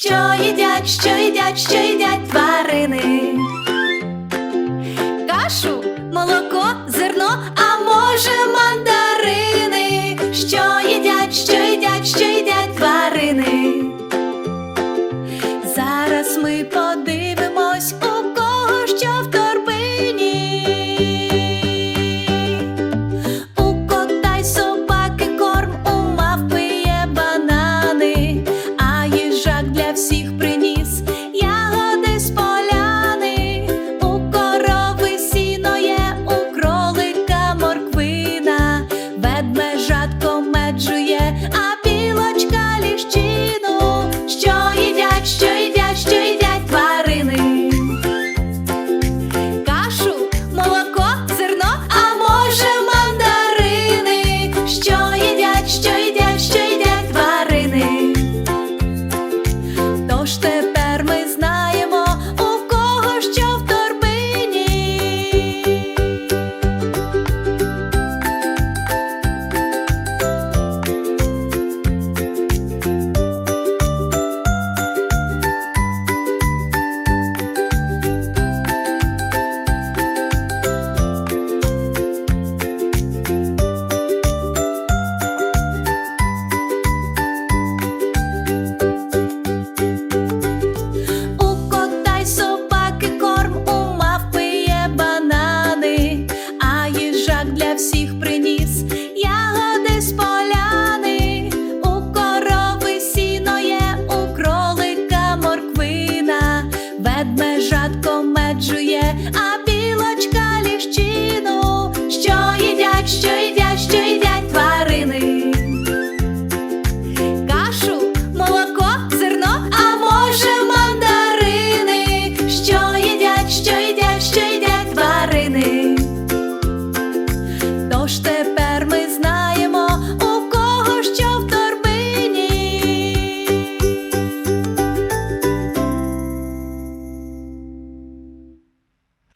Що їдять, що їдять, що їдять тварини? Кашу, молоко, зерно, а може. а білочка ліщину, що їдять, що їдять, що їдять тварини. Кашу, молоко, зерно, а може, мандарини, що їдять, що їдять, що їдять тварини. Тож тепер